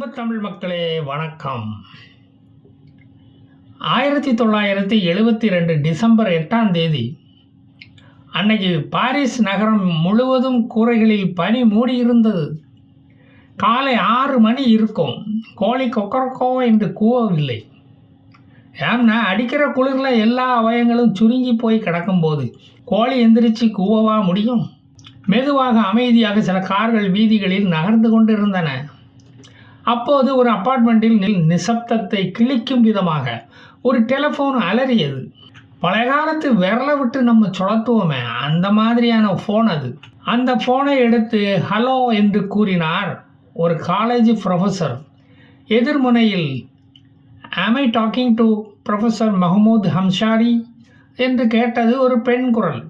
அன்பு தமிழ் மக்களே வணக்கம். ஆயிரத்தி தொள்ளாயிரத்தி எழுபத்தி ரெண்டு டிசம்பர் எட்டாம் தேதி அன்னைக்கு பாரிஸ் நகரம் முழுவதும் கூரைகளில் பனி மூடியிருந்தது. காலை ஆறு மணி இருக்கும். கோழி கொக்கரக்கோ என்று கூவவில்லை. ஏன்னா அடிக்கிற குளிரில் எல்லா அவயங்களும் சுருங்கி போய் கிடக்கும்போது கோழி எந்திரிச்சு கூவவா முடியும்? மெதுவாக அமைதியாக சில கார்கள் வீதிகளில் நகர்ந்து கொண்டிருந்தன. அப்போது ஒரு அப்பார்ட்மெண்ட்டில் நில் நிசப்தத்தை கிழிக்கும் விதமாக ஒரு டெலஃபோன் அலறியது. பழைய காலத்து விரலை விட்டு நம்ம சுழத்துவோமே அந்த மாதிரியான ஃபோன் அது. அந்த ஃபோனை எடுத்து ஹலோ என்று கூறினார் ஒரு காலேஜ் ப்ரொஃபஸர் எதிர்முனையில் am I talking to professor Mahmoud Hamsari என்று கேட்டது ஒரு பெண் குரல்.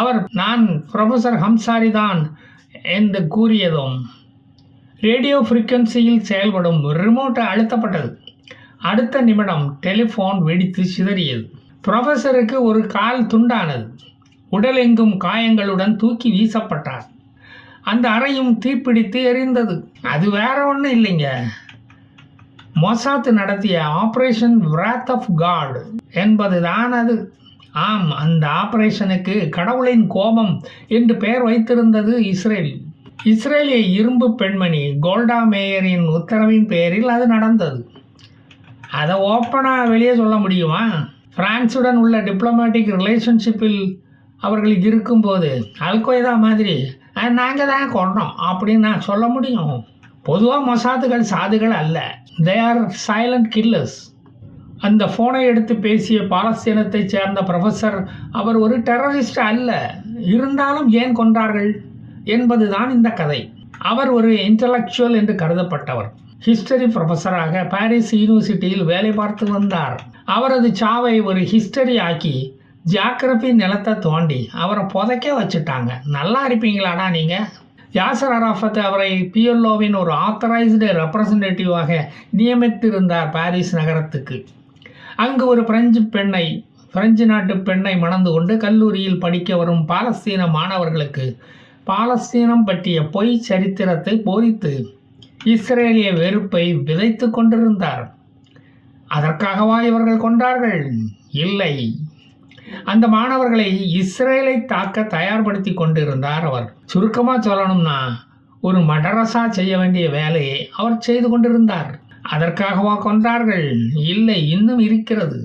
அவர் நான் ப்ரொஃபஸர் ஹம்சாரி தான் என்று கூறியதும் ரேடியோ ஃப்ரீக்வன்சியில் செயல்படும் ரிமோட் அழுத்தப்பட்டது. அடுத்த நிமிடம் டெலிஃபோன் வெடித்து சிதறியது. ப்ரொஃபஸருக்கு ஒரு கால் துண்டானது. உடலெங்கும் காயங்களுடன் தூக்கி வீசப்பட்டார். அந்த அறையும் தீப்பிடித்து எரிந்தது. அது வேற ஒன்றும் இல்லைங்க. மொசாத் நடத்திய ஆப்ரேஷன் விராத் ஆஃப் காட் என்பதுதான் அது. ஆம் அந்த ஆபரேஷனுக்கு கடவுளின் கோபம் என்று பெயர் வைத்திருந்தது இஸ்ரேல். இஸ்ரேலிய இரும்பு பெண்மணி கோல்டா மேயரின் உத்தரவின் பேரில் அது நடந்தது. அதை ஓப்பனாக வெளியே சொல்ல முடியுமா? பிரான்ஸுடன் உள்ள டிப்ளமேட்டிக் ரிலேஷன்ஷிப்பில் அவர்கள் இருக்கும்போது அல்கொய்தா மாதிரி நாங்கள் தான் கொண்டோம் அப்படின்னு நான் சொல்ல முடியும். பொதுவாக மொசாதுகள் சாதுகள் அல்ல. தே ஆர் சைலண்ட் கில்லர்ஸ் அந்த ஃபோனை எடுத்து பேசிய பாலஸ்தீனத்தைச் சேர்ந்த ப்ரொஃபஸர் அவர் ஒரு டெரரிஸ்ட் அல்ல. இருந்தாலும் ஏன் கொன்றார்கள்? என்பதுதான் இந்த கதை. அவர் ஒரு இன்டலெக்சுவல் என்று கருதப்பட்டவர். ஹிஸ்டரி ப்ரொஃபஸராக பாரிஸ் யூனிவர்சிட்டியில் வேலை பார்த்து வந்தார். அவரது சாவை ஒரு ஹிஸ்டரி ஆக்கி ஜியாகிரபி நிலத்தை தோண்டி அவரை புதைக்க வச்சுட்டாங்க. நல்லா இருப்பீங்களாடா நீங்கள் யாசர் அராஃபத் அவரை பிஎல்ஓவின் ஒரு ஆத்தரைஸ்டு ரெப்ரசன்டேட்டிவாக நியமித்திருந்தார் பாரிஸ் நகரத்துக்கு. அங்கு ஒரு பிரெஞ்சு பெண்ணை பிரெஞ்சு நாட்டு பெண்ணை மணந்து கொண்டு கல்லூரியில் படிக்க வரும் பாலஸ்தீன மாணவர்களுக்கு பாலஸ்தீனம் பற்றிய பொய் சரித்திரத்தை போதித்து இஸ்ரேலிய வெறுப்பை விதைத்து கொண்டிருந்தார். அதற்காகவா இவர்கள் கொண்டார்கள்? இல்லை. அந்த மாணவர்களை இஸ்ரேலை தாக்க தயார்படுத்தி கொண்டிருந்தார் அவர். சுருக்கமாக சொல்லணும்னா ஒரு மடரசா செய்ய வேண்டிய வேலையை அவர் செய்து கொண்டிருந்தார். அதற்காகவா கொன்றார்கள் இல்லை இன்னும் இருக்கிறது.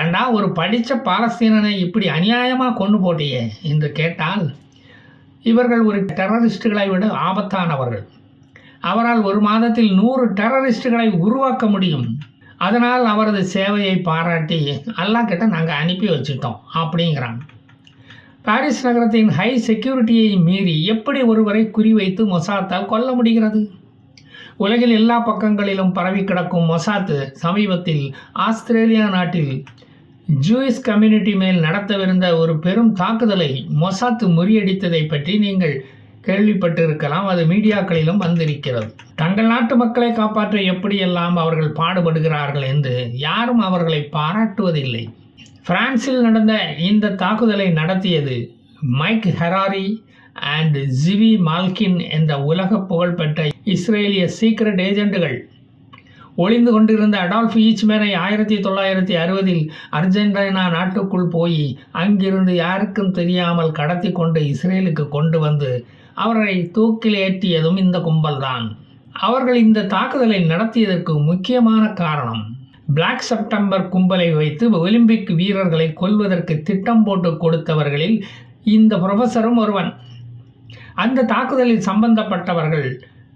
ஏண்டா ஒரு படித்த பாலஸ்தீனனை இப்படி அநியாயமாக கொண்டு போட்டியே என்று கேட்டால் இவர்கள் ஒரு டெரரிஸ்டுகளை விட ஆபத்தானவர்கள். அவரால் ஒரு மாதத்தில் நூறு டெரரிஸ்டுகளை உருவாக்க முடியும். அதனால் அவரது சேவையை பாராட்டி அல்லாஹ் கிட்ட நாங்கள் அனுப்பி வச்சுட்டோம் அப்படிங்கிறாங்க பாரிஸ் நகரத்தின் ஹை செக்யூரிட்டியை மீறி எப்படி ஒருவரை குறிவைத்து மொசாத்தால் கொல்ல முடிகிறது? உலகில் எல்லா பக்கங்களிலும் பரவி கிடக்கும் மொசாத்து சமீபத்தில் ஆஸ்திரேலியா நாட்டில் ஜூயிஸ் கம்யூனிட்டி மேல் நடத்தவிருந்த ஒரு பெரும் தாக்குதலை மொசாத் முறியடித்ததை பற்றி நீங்கள் கேள்விப்பட்டிருக்கலாம். அது மீடியாக்களிலும் வந்திருக்கிறது. தங்கள் நாட்டு மக்களை காப்பாற்ற எப்படியெல்லாம் அவர்கள் பாடுபடுகிறார்கள் என்று யாரும் அவர்களை பாராட்டுவதில்லை. பிரான்சில் நடந்த இந்த தாக்குதலை நடத்தியது Mike Harari and Zvi Malkin என்ற உலக புகழ்பெற்ற இஸ்ரேலிய சீக்ரெட் ஏஜெண்டுகள். ஒளிந்து கொண்டிருந்த அடால்ஃப் ஈச்மேனை ஆயிரத்தி தொள்ளாயிரத்தி அறுபதில் அர்ஜென்டினா நாட்டுக்குள் போய் அங்கிருந்து யாருக்கும் தெரியாமல் கடத்தி கொண்டு இஸ்ரேலுக்கு கொண்டு வந்து அவரை தூக்கில் ஏற்றியதும் இந்த கும்பல்தான். அவர்கள் இந்த தாக்குதலை நடத்தியதற்கு முக்கியமான காரணம் பிளாக் செப்டம்பர் கும்பலை வைத்து ஒலிம்பிக் வீரர்களை கொல்வதற்கு திட்டம் போட்டு கொடுத்தவர்களில் இந்த ப்ரொஃபஸரும் ஒருவன். அந்த தாக்குதலில் சம்பந்தப்பட்டவர்கள்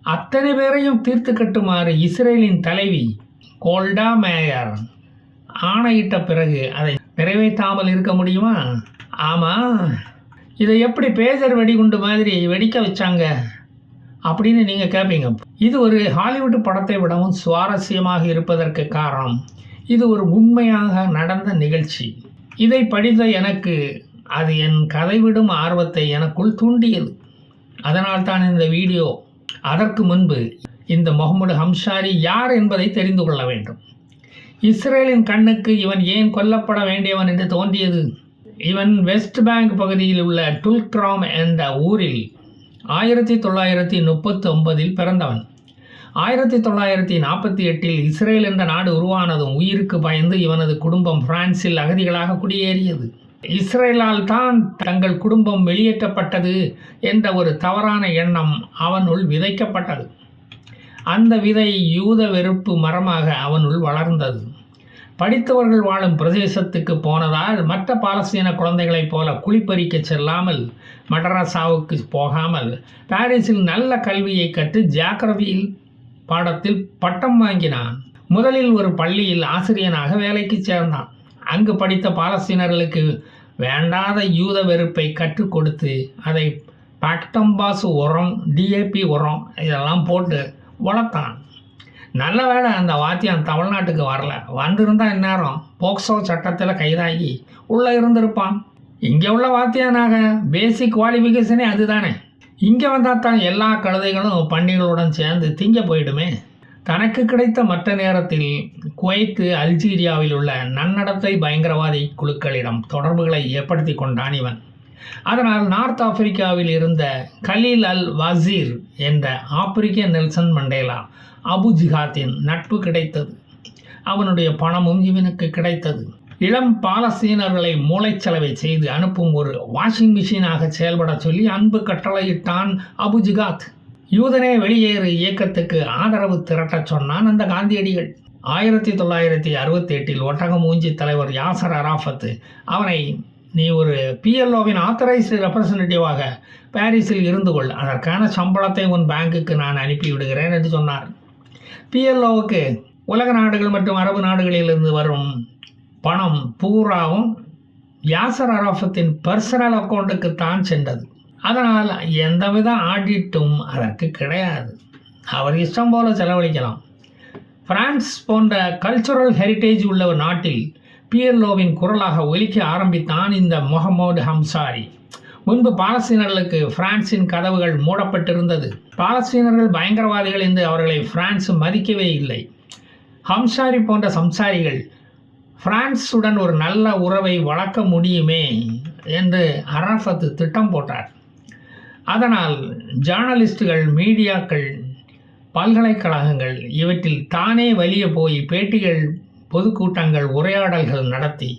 அத்தனை பேரையும் தீர்த்து கட்டுமாறு இஸ்ரேலின் தலைவி கோல்டா மேயர் ஆணையிட்ட பிறகு அதை நிறைவேற்றாமல் இருக்க முடியுமா? ஆமாம் இதை எப்படி பேஜர் வெடிகுண்டு மாதிரி வெடிக்க வச்சாங்க? அப்படின்னு நீங்கள் கேட்பீங்க இது ஒரு ஹாலிவுட் படத்தை விடவும் சுவாரஸ்யமாக இருப்பதற்கு காரணம் இது ஒரு உண்மையாக நடந்த நிகழ்ச்சி. இதை படித்த எனக்கு அது என் கதைவிடும் ஆர்வத்தை எனக்குள் தூண்டியது. அதனால் தான் இந்த வீடியோ அதற்கு முன்பு இந்த முகமது ஹம்சாரி யார் என்பதை தெரிந்து கொள்ள வேண்டும். இஸ்ரேலின் கண்ணுக்கு இவன் ஏன் கொல்லப்பட வேண்டியவன் என்று தோன்றியது? இவன் வெஸ்ட் பேங்க் பகுதியில் உள்ள டுல்க்ராம் என்ற ஊரில் ஆயிரத்தி தொள்ளாயிரத்தி முப்பத்தி ஒன்பதில் பிறந்தவன். ஆயிரத்தி தொள்ளாயிரத்தி நாற்பத்தி எட்டில் இஸ்ரேல் என்ற நாடு உருவானதும் உயிருக்கு பயந்து இவனது குடும்பம் பிரான்சில் அகதிகளாக குடியேறியது. இஸ்ரேலால் தான் தங்கள் குடும்பம் வெளியேற்றப்பட்டது என்ற ஒரு தவறான எண்ணம் அவனுள் விதைக்கப்பட்டது. அந்த விதை யூத வெறுப்பு மரமாக அவனுள் வளர்ந்தது. படித்தவர்கள் வாழும் பிரதேசத்துக்கு போனதால் மற்ற பாலஸ்தீன குழந்தைகளைப் போல குளிப்பறிக்க செல்லாமல் மடரசாவுக்கு போகாமல் பாரிஸில் நல்ல கல்வியை கற்று ஜியாகிரபியில் பாடத்தில் பட்டம் வாங்கினான். முதலில் ஒரு பள்ளியில் ஆசிரியனாக வேலைக்கு சேர்ந்தான். அங்கு படித்த பாலஸ்தீனர்களுக்கு வேண்டாத யூத வெறுப்பை கற்றுக் கொடுத்து அதை பட்டம்பாஸ் உரம் டிஏபி உரம் இதெல்லாம் போட்டு வளர்த்தான். நல்ல வேளை அந்த வாத்தியம் தமிழ்நாட்டுக்கு வரல. வந்திருந்தால் இந்நேரம் போக்சோ சட்டத்தில் கைதாகி உள்ளே இருந்திருப்பான். இங்கே உள்ள வாத்தியானாக பேசிக் குவாலிஃபிகேஷனே அதுதானே. இங்கே வந்தால் தான் எல்லா கழுதைகளும் பண்டிகளுடன் சேர்ந்து திங்க போயிடுமே. தனக்கு கிடைத்த மற்ற நேரத்தில் குவைத்து அல்ஜீரியாவில் உள்ள நன்னடத்தை பயங்கரவாதி குழுக்களிடம் தொடர்புகளை ஏற்படுத்தி கொண்டான் இவன். அதனால் நார்த் ஆப்பிரிக்காவில் இருந்த கலீல் அல் வசீர் என்ற ஆப்பிரிக்க நெல்சன் மண்டேலா அபு ஜிஹாத்தின் நட்பு கிடைத்தது. அவனுடைய பணமும் இவனுக்கு கிடைத்தது. இளம் பாலஸ்தீனர்களை மூளைச்சலவை செய்து அனுப்பும் ஒரு வாஷிங் மிஷினாக செயல்பட சொல்லி அன்பு கட்டளையிட்டான் அபு ஜிகாத் யூதனே வெளியேறு இயக்கத்துக்கு ஆதரவு திரட்டச் சொன்னான் அந்த காந்தியடிகள். ஆயிரத்தி தொள்ளாயிரத்தி அறுபத்தி எட்டில் ஒட்டகம் ஊஞ்சி தலைவர் யாசர் அராஃபத்து அவனை நீ ஒரு பிஎல்ஓவின் ஆத்தரைஸ்டு ரெப்ரசன்டேட்டிவாக பாரிஸில் இருந்து கொள் அதற்கான சம்பளத்தை உன் பேங்குக்கு நான் அனுப்பி விடுகிறேன் என்று சொன்னார். பிஎல்ஓவுக்கு உலக நாடுகள் மற்றும் அரபு நாடுகளிலிருந்து வரும் பணம் பூராவும் யாசர் அராஃபத்தின் பர்சனல் அக்கௌண்ட்டுக்கு தான் சென்றது. அதனால் எந்தவித ஆடிட்டும் அதற்கு கிடையாது. அவர் இஷ்டம் போல செலவழிக்கலாம். பிரான்ஸ் போன்ற கல்ச்சுரல் ஹெரிட்டேஜ் உள்ள ஒரு நாட்டில் பிஎல்ஓவின் குரலாக ஒலிக்க ஆரம்பித்தான் இந்த முகமது ஹம்சாரி. முன்பு பாலஸ்தீனர்களுக்கு பிரான்சின் கதவுகள் மூடப்பட்டிருந்தது. பாலஸ்தீனர்கள் பயங்கரவாதிகள் என்று அவர்களை பிரான்ஸ் மதிக்கவே இல்லை. ஹம்சாரி போன்ற சம்சாரிகள் பிரான்ஸுடன் ஒரு நல்ல உறவை வளர்க்க முடியுமே என்று அரஃபத் திட்டம் போட்டார். அதனால் ஜேர்னலிஸ்டுகள் மீடியாக்கள் பல்கலைக்கழகங்கள் இவற்றில் தானே வெளியே போய் பேட்டிகள் பொதுக்கூட்டங்கள் உரையாடல்கள் நடத்தி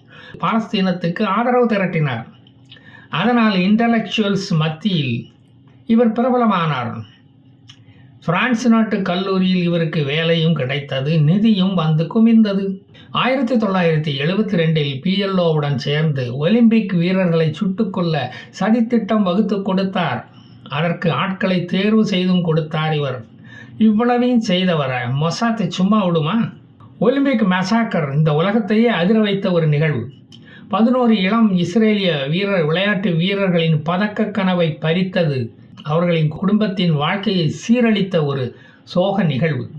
பாலஸ்தீனத்துக்கு ஆதரவு திரட்டினார். அதனால் இன்டலெக்சுவல்ஸ் மத்தியில் இவர் பிரபலமானார். பிரான்ஸ் நாட்டு கல்லூரியில் இவருக்கு வேலையும் கிடைத்தது நிதியும் வந்து குமிந்தது ஆயிரத்தி தொள்ளாயிரத்தி எழுபத்தி ரெண்டில் பிஎல்ஓவுடன் சேர்ந்து ஒலிம்பிக் வீரர்களை சுட்டுக்கொள்ள சதித்திட்டம் வகுத்து கொடுத்தார். அதற்கு ஆட்களை தேர்வு செய்தும் கொடுத்தார் இவர். இவ்வளவையும் செய்தவரை மொசாத்தை சும்மா விடுமா? ஒலிம்பிக் மெசாக்கர் இந்த உலகத்தையே அதிர வைத்த ஒரு நிகழ்வு. பதினோரு இளம் இஸ்ரேலிய வீரர் விளையாட்டு வீரர்களின் பதக்க கனவை பறித்தது அவர்களின் குடும்பத்தின் வாழ்க்கையை சீரழித்த ஒரு சோக நிகழ்வு.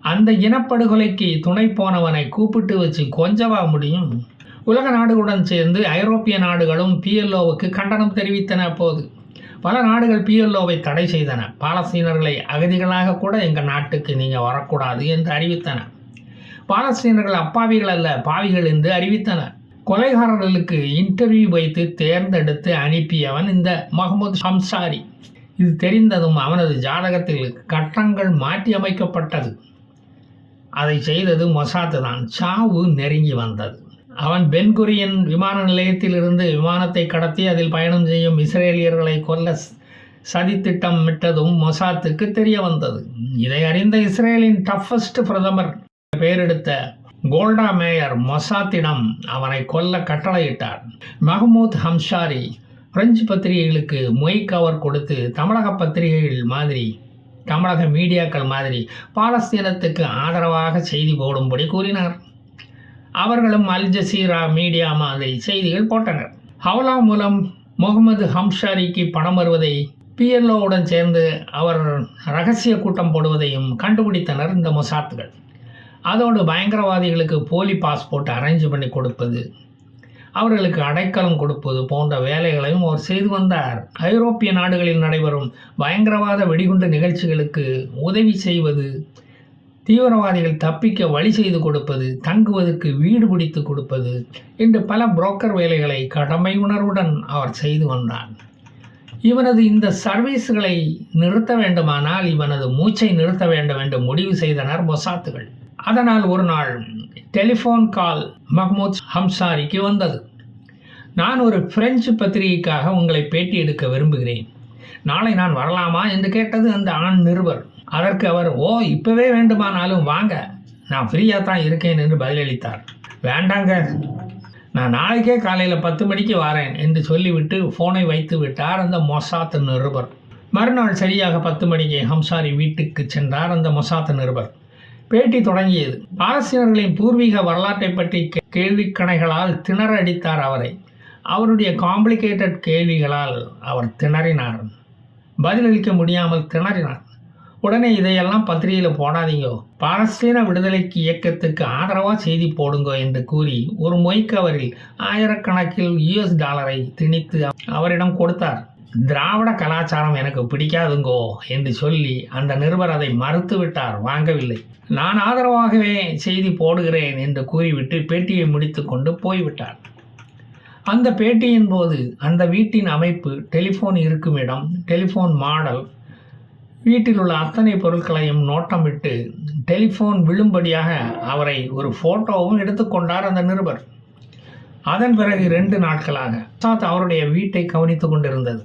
அந்த இனப்படுகொலைக்கு துணை போனவனை கூப்பிட்டு வச்சு கொஞ்சவா முடியும்? உலக நாடுகளுடன் சேர்ந்து ஐரோப்பிய நாடுகளும் பிஎல்ஓவுக்கு கண்டனம் தெரிவித்தன அப்போது. பல நாடுகள் பிஎல்ஓவை தடை செய்தன. பாலஸ்தீனர்களை அகதிகளாக கூட எங்கள் நாட்டுக்கு நீங்கள் வரக்கூடாது என்று அறிவித்தன. பாலஸ்தீனர்கள் அப்பாவிகள் அல்ல பாவிகள் என்று அறிவித்தன. கொலைகாரர்களுக்கு இன்டர்வியூ வைத்து தேர்ந்தெடுத்து அனுப்பியவன் இந்த முகமது ஹம்சாரி இது தெரிந்ததும் அவனது ஜாதகத்தில் கட்டங்கள் மாற்றி அமைக்கப்பட்டது. அதை செய்தது மொசாத்து தான். சாவு நெருங்கி வந்தது. அவன் பென்குரியின் விமான நிலையத்திலிருந்து விமானத்தை கடத்தி அதில் பயணம் செய்யும் இஸ்ரேலியர்களை கொல்ல சதித்திட்டம் விட்டதும் மொசாத்துக்கு தெரிய வந்தது. இதை அறிந்த இஸ்ரேலின் டஃபஸ்ட் பிரதமர் பெயரெடுத்த கோல்டா மேயர் மொசாத்திடம் அவனை கொல்ல கட்டளையிட்டார். மஹமூத் ஹம்ஷாரி பிரெஞ்சு பத்திரிகைகளுக்கு மொய் கவர் கொடுத்து தமிழக பத்திரிகைகள் மாதிரி தமிழக மீடியாக்கள் மாதிரி பாலஸ்தீனத்துக்கு ஆதரவாக செய்தி போடும்படி கூறினார். அவர்களும் அல் ஜசீரா மீடியா மாதிரி செய்திகள் போட்டனர். ஹவுலா மூலம் முகமது ஹம்ஷாரிக்கு பணம் வருவதை பிஎல்ஓவுடன் சேர்ந்து அவர் ரகசிய கூட்டம் போடுவதையும் கண்டுபிடித்தனர் இந்த மொசாத்துகள். அதோடு பயங்கரவாதிகளுக்கு போலி பாஸ்போர்ட் அரேஞ்ச் பண்ணி கொடுப்பது அவர்களுக்கு அடைக்கலம் கொடுப்பது போன்ற வேலைகளையும் அவர் செய்து வந்தார். ஐரோப்பிய நாடுகளில் நடைபெறும் பயங்கரவாத வெடிகுண்டு நிகழ்ச்சிகளுக்கு உதவி செய்வது தீவிரவாதிகள் தப்பிக்க வழி செய்து கொடுப்பது தங்குவதற்கு வீடு பிடித்து கொடுப்பது என்று பல புரோக்கர் வேலைகளை கடமை உணர்வுடன் அவர் செய்து வந்தான் இவனது இந்த சர்வீஸ்களை நிறுத்த வேண்டுமானால் இவனது மூச்சை நிறுத்த வேண்டும் என்று முடிவு செய்தனர் மொசாத்துகள். அதனால் ஒரு நாள் டெலிஃபோன் கால் மஹ்மூத் ஹம்சாரிக்கு வந்தது. நான் ஒரு பிரெஞ்சு பத்திரிகைக்காக உங்களை பேட்டி எடுக்க விரும்புகிறேன். நாளை நான் வரலாமா என்று கேட்டது அந்த ஆண் நிருபர். அதற்கு அவர் ஓ இப்பவே வேண்டுமானாலும் வாங்க. நான் ஃப்ரீயாக தான் இருக்கேன் என்று பதிலளித்தார். வேண்டாங்க. நான் நாளைக்கே காலையில் பத்து மணிக்கு வரேன் என்று சொல்லிவிட்டு ஃபோனை வைத்து விட்டார் அந்த மொசாத்து நிருபர். மறுநாள் சரியாக பத்து மணிக்கு ஹம்சாரி வீட்டுக்கு சென்றார் அந்த மொசாத்து நிருபர். பேட்டி தொடங்கியது. பாலஸ்தீனர்களின் பூர்வீக வரலாற்றை பற்றி கேள்விக்கணைகளால் திணற அடித்தார் அவரை. அவருடைய காம்ப்ளிகேட்டட் கேள்விகளால் அவர் திணறினார். பதிலளிக்க முடியாமல் திணறினார் உடனே இதையெல்லாம் பத்திரிகையில் போடாதீங்கோ. பாலஸ்தீன விடுதலைக்கு இயக்கத்துக்கு ஆதரவாக செய்தி போடுங்கோ என்று கூறி ஒரு மொய்க்கவரில் ஆயிரக்கணக்கில் யுஎஸ் டாலரை திணித்து அவரிடம் கொடுத்தார். திராவிட கலாச்சாரம் எனக்கு பிடிக்காதுங்கோ என்று சொல்லி அந்த நிருபர் அதை மறுத்துவிட்டார் வாங்கவில்லை. நான் ஆதரவாகவே செய்தி போடுகிறேன் என்று கூறிவிட்டு பேட்டியை முடித்துக்கொண்டு போய்விட்டார். அந்த பேட்டியின் போது அந்த வீட்டின் அமைப்பு டெலிஃபோன் இருக்கும் இடம் டெலிஃபோன் மாடல் வீட்டில் உள்ள அத்தனை பொருட்களையும் நோட்டமிட்டு டெலிஃபோன் விழும்படியாக அவரை ஒரு ஃபோட்டோவும் எடுத்துக்கொண்டார் அந்த நிருபர். அதன் பிறகு ரெண்டு நாட்களாக சாத் அவருடைய வீட்டை கவனித்து கொண்டிருந்தது.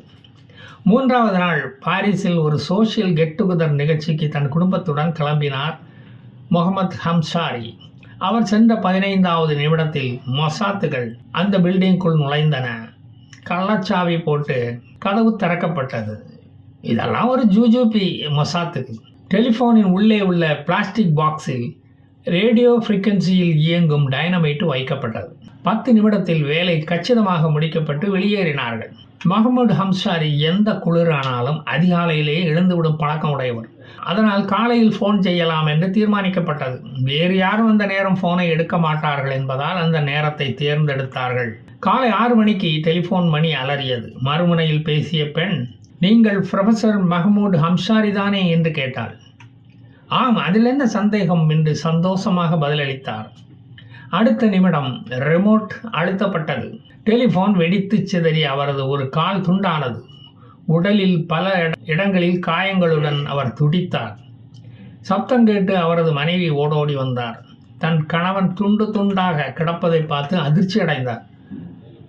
மூன்றாவது நாள் பாரிஸில் ஒரு சோஷியல் கெட் டுகெதர் நிகழ்ச்சிக்கு தன் குடும்பத்துடன் கிளம்பினார் முகமது ஹம்சாரி. அவர் சென்ற பதினைந்தாவது நிமிடத்தில் மொசாத்துகள் அந்த பில்டிங்குள் நுழைந்தன. கள்ளச்சாவி போட்டு கதவு திறக்கப்பட்டது. இதெல்லாம் ஒரு ஜூஜூபி மொசாத்துக்கு. டெலிஃபோனின் உள்ளே உள்ள பிளாஸ்டிக் பாக்ஸில் ரேடியோ ஃப்ரீக்வன்சியில் இயங்கும் டைனமைட்டு வைக்கப்பட்டது. பத்து நிமிடத்தில் வேலை கச்சிதமாக முடிக்கப்பட்டு வெளியேறினார்கள். மஹமது ஹம்சாரி எந்த குளிரானாலும் அதிகாலையிலேயே எழுந்துவிடும் பழக்கம் உடையவர். அதனால் காலையில் ஃபோன் செய்யலாம் என்று தீர்மானிக்கப்பட்டது. வேறு யாரும் அந்த நேரம் ஃபோனை எடுக்க மாட்டார்கள் என்பதால் அந்த நேரத்தை தேர்ந்தெடுத்தார்கள். காலை ஆறு மணிக்கு டெலிஃபோன் மணி அலறியது. மறுமுனையில் பேசிய பெண் நீங்கள் ப்ரொஃபஸர் மஹமூட் ஹம்சாரி தானே? என்று கேட்டாள். ஆம் அதில் என்ன சந்தேகம்? என்று சந்தோஷமாக பதிலளித்தார். அடுத்த நிமிடம் ரிமோட் அழுத்தப்பட்டது. டெலிஃபோன் வெடித்து சிதறி அவரது ஒரு கால் துண்டானது. உடலில் பல இட- இடங்களில் காயங்களுடன் அவர் துடித்தார். சப்தம் கேட்டு அவரது மனைவி ஓடோடி வந்தார். தன் கணவன் துண்டு துண்டாக கிடப்பதை பார்த்து அதிர்ச்சி அடைந்தார்.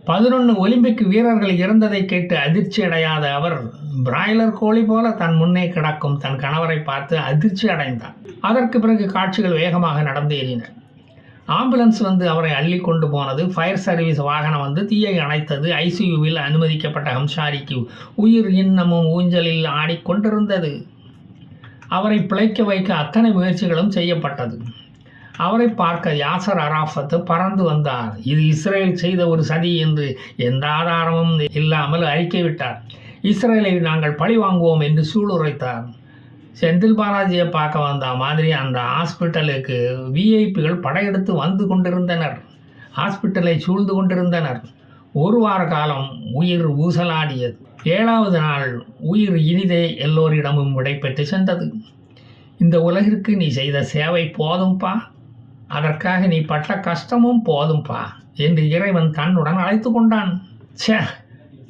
பதினொன்று ஒலிம்பிக் வீரர்கள் இறந்ததை கேட்டு அதிர்ச்சி அடையாத அவர் பிராய்லர் கோழி போல தன் முன்னே கிடக்கும் தன் கணவரை பார்த்து அதிர்ச்சி அடைந்தார். அதற்கு பிறகு காட்சிகள் வேகமாக நடந்து ஏறின ஆம்புலன்ஸ் வந்து அவரை அள்ளி கொண்டு போனது. ஃபயர் சர்வீஸ் வாகனம் வந்து தீயை அணைத்தது. ஐசியூவில் அனுமதிக்கப்பட்ட ஹம்சாரிக்கு உயிர் இன்னமும் ஊஞ்சலில் ஆடிக்கொண்டிருந்தது. அவரை பிழைக்க வைக்க அத்தனை முயற்சிகளும் செய்யப்பட்டது. அவரை பார்க்க யாசர் அராஃபத் பறந்து வந்தார். இது இஸ்ரேல் செய்த ஒரு சதி என்று எந்த ஆதாரமும் இல்லாமல் அறிக்கை விட்டார். இஸ்ரேலை நாங்கள் பழி வாங்குவோம் என்று சூளுரைத்தார். செந்தில் பாலாஜியை பார்க்க வந்த மாதிரி அந்த ஹாஸ்பிட்டலுக்கு விஐபிகள் படையெடுத்து வந்து கொண்டிருந்தனர். ஹாஸ்பிட்டலை சூழ்ந்து கொண்டிருந்தனர். ஒரு வார காலம் உயிர் ஊசலாடியது. ஏழாவது நாள் உயிர் இனிதே எல்லோரிடமும் விடைபெற்று சென்றது. இந்த உலகிற்கு நீ செய்த சேவை போதும்பா? அதற்காக நீ பட்ட கஷ்டமும் போதும்பா? என்று இறைவன் தன்னுடன் அழைத்து கொண்டான். ச்சே!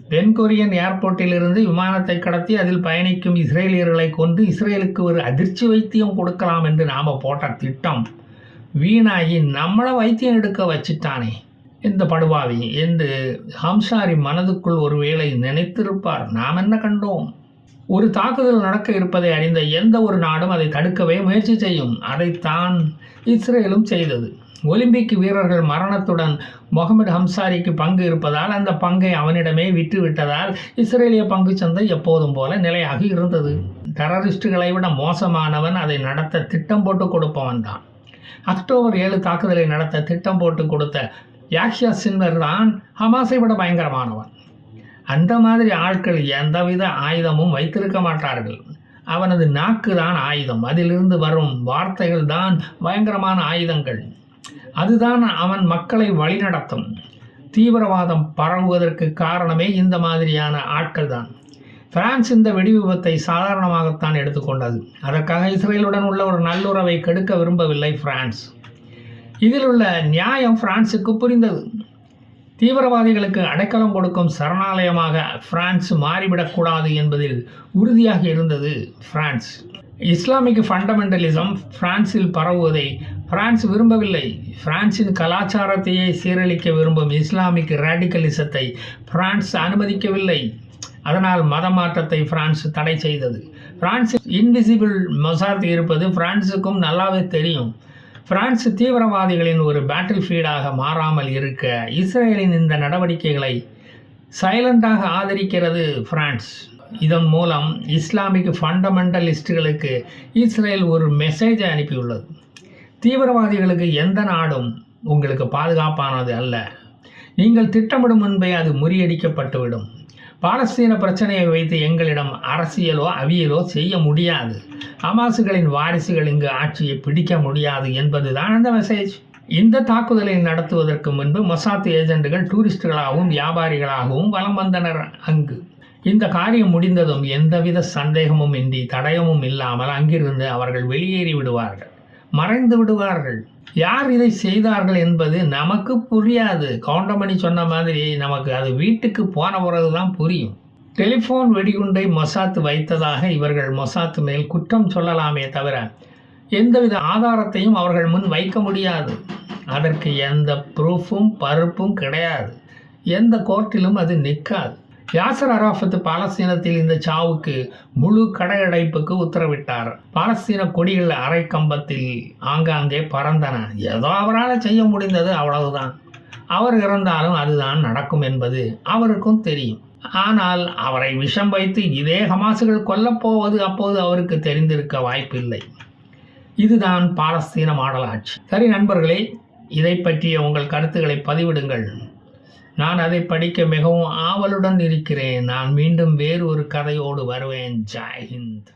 தென்கொரியன் ஏர்போர்ட்டிலிருந்து விமானத்தை கடத்தி அதில் பயணிக்கும் இஸ்ரேலியர்களை கொண்டு இஸ்ரேலுக்கு ஒரு அதிர்ச்சி வைத்தியம் கொடுக்கலாம் என்று நாம் போட்ட திட்டம். வீணாகி நம்மளை வைத்தியம் எடுக்க வச்சிட்டானே. இந்த படுபாவி என்று ஹம்சாரி மனதுக்குள் ஒருவேளை நினைத்திருப்பார். நாம் என்ன கண்டோம்? ஒரு தாக்குதல் நடக்க இருப்பதை அறிந்த எந்த ஒரு நாடும் அதை தடுக்கவே முயற்சி செய்யும். அதைத்தான் இஸ்ரேலும் செய்தது. ஒலிம்பிக் வீரர்கள் மரணத்துடன் முகமது ஹம்சாரிக்கு பங்கு இருப்பதால் அந்த பங்கை அவனிடமே விற்றுவிட்டதால் இஸ்ரேலிய பங்கு சந்தை எப்போதும் போல நிலையாக இருந்தது. டெரரிஸ்டுகளை விட மோசமானவன் அதை நடத்த திட்டம் போட்டு கொடுப்பவன் தான். அக்டோபர் ஏழு தாக்குதலை நடத்த திட்டம் போட்டு கொடுத்த யாக்ஷா சின்வர் தான் ஹமாஸை விட பயங்கரமானவன். அந்த மாதிரி ஆட்கள் எந்தவித ஆயுதமும் வைத்திருக்க மாட்டார்கள். அவனது நாக்கு தான் ஆயுதம். அதிலிருந்து வரும் வார்த்தைகள் தான் பயங்கரமான ஆயுதங்கள். அதுதான் அவன் மக்களை வழிநடத்தும். தீவிரவாதம் பரவுவதற்கு காரணமே இந்த மாதிரியான ஆட்கள் தான் பிரான்ஸ் இந்த வெடி விபத்தை சாதாரணமாகத்தான் எடுத்துக்கொண்டது அதற்காக இஸ்ரேலுடன் உள்ள ஒரு நல்லுறவை கெடுக்க விரும்பவில்லை பிரான்ஸ். இதில் உள்ள நியாயம் பிரான்சுக்கு புரிந்தது. தீவிரவாதிகளுக்கு அடைக்கலம் கொடுக்கும் சரணாலயமாக பிரான்ஸ் மாறிவிடக்கூடாது என்பதில் உறுதியாக இருந்தது பிரான்ஸ். இஸ்லாமிக் ஃபண்டமெண்டலிசம் பிரான்சில் பரவுவதை பிரான்ஸ் விரும்பவில்லை. பிரான்சின் கலாச்சாரத்தையே சீரழிக்க விரும்பும் இஸ்லாமிக் ரேடிக்கலிசத்தை பிரான்ஸ் அனுமதிக்கவில்லை. அதனால் மத மாற்றத்தை பிரான்ஸ் தடை செய்தது. பிரான்சில் இன்விசிபிள் மொசார்த் இருப்பது பிரான்ஸுக்கும் நல்லாவே தெரியும். பிரான்ஸ் தீவிரவாதிகளின் ஒரு பேட்டில் ஃபீல்டாக மாறாமல் இருக்க இஸ்ரேலின் இந்த நடவடிக்கைகளை சைலண்டாக ஆதரிக்கிறது பிரான்ஸ். இதன் மூலம் இஸ்லாமிக் ஃபண்டமெண்டலிஸ்டுகளுக்கு இஸ்ரேல் ஒரு மெசேஜை அனுப்பியுள்ளது. தீவிரவாதிகளுக்கு எந்த நாடும் உங்களுக்கு பாதுகாப்பானது அல்ல. நீங்கள் திட்டமிடும் முன்பே அது முறியடிக்கப்பட்டுவிடும். பாலஸ்தீன பிரச்சனையை வைத்து எங்களிடம் அரசியலோ அவியலோ செய்ய முடியாது. அமாசுகளின் வாரிசுகள் இங்கு ஆட்சியை பிடிக்க முடியாது என்பதுதான் அந்த மெசேஜ் இந்த தாக்குதலை நடத்துவதற்கு முன்பு மொசாத் ஏஜென்ட்டுகள் டூரிஸ்டுகளாகவும் வியாபாரிகளாகவும் வலம் வந்தனர் அங்கு. இந்த காரியம் முடிந்ததும் எந்தவித சந்தேகமும் இன்றி தடயமும் இல்லாமல் அங்கிருந்து அவர்கள் வெளியேறி விடுவார்கள் மறைந்து விடுவார்கள். யார் இதை செய்தார்கள் என்பது நமக்கு புரியாது. கவுண்டமணி சொன்ன மாதிரி நமக்கு அது வீட்டுக்கு போன பிறகு தான் புரியும். டெலிஃபோன் வெடிகுண்டை மொசாத் வைத்ததாக இவர்கள் மொசாத் மேல் குற்றம் சொல்லலாமே தவிர எந்தவித ஆதாரத்தையும் அவர்கள் முன் வைக்க முடியாது. அதற்கு எந்த ப்ரூஃபும் பருப்பும் கிடையாது. எந்த கோர்ட்டிலும் அது நிற்காது. யாசர் அராஃபத்து பாலஸ்தீனத்தில் இந்த சாவுக்கு முழு கடையடைப்புக்கு உத்தரவிட்டார். பாலஸ்தீன கொடிகள் அரை கம்பத்தில் ஆங்காங்கே பறந்தன. ஏதோ அவரால் செய்ய முடிந்தது அவ்வளவுதான். அவர் இறந்தாலும் அதுதான் நடக்கும் என்பது அவருக்கும் தெரியும். ஆனால் அவரை விஷம் வைத்து இதே ஹமாசுகள் கொல்லப்போவது அப்போது அவருக்கு தெரிந்திருக்க வாய்ப்பில்லை. இதுதான் பாலஸ்தீன மாடல் ஆட்சி சரி நண்பர்களே இதை பற்றிய உங்கள் கருத்துக்களை பதிவிடுங்கள். நான் அதை படிக்க மிகவும் ஆவலுடன் இருக்கிறேன். நான் மீண்டும் வேறு ஒரு கதையோடு வருவேன். ஜெய்ஹிந்த்